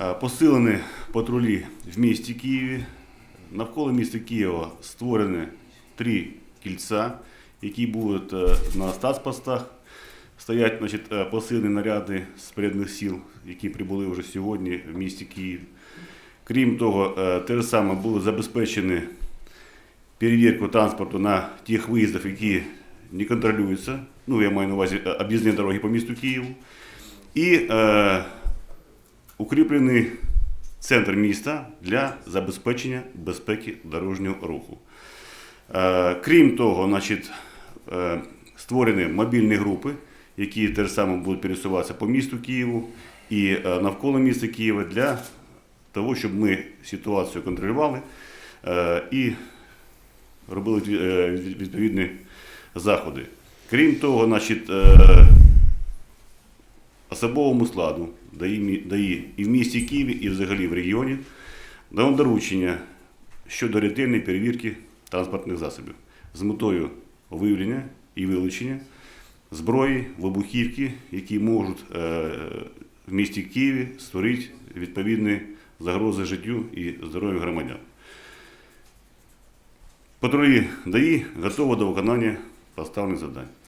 Е, Посилені патрулі в місті Києві. Навколо міста Києва створені три кільця, які будуть е, на стацпостах. Стоять значить, е, посилені наряди з передних сил, які прибули вже сьогодні в місті Київ. Крім того, те ж саме були забезпечені перевірку транспорту на тих виїздах, які не контролюються. Ну, я маю на увазі об'їзні дороги по місту Києву. І укріплений центр міста для забезпечення безпеки дорожнього руху. Е, крім того, значить, е, створені мобільні групи, які теж саме будуть пересуватися по місту Києву і е, навколо міста Києва для того, щоб ми ситуацію контролювали і робили відповідні заходи. Крім того, значить, особовому складу ДАІ, і в місті Києві, і взагалі в регіоні дано доручення щодо ретельної перевірки транспортних засобів з метою виявлення і вилучення зброї, вибухівки, які можуть е, в місті Києві створити відповідні загрози життю і здоров'ю громадян. Патрулі ДАІ готові до виконання поставлених завдань.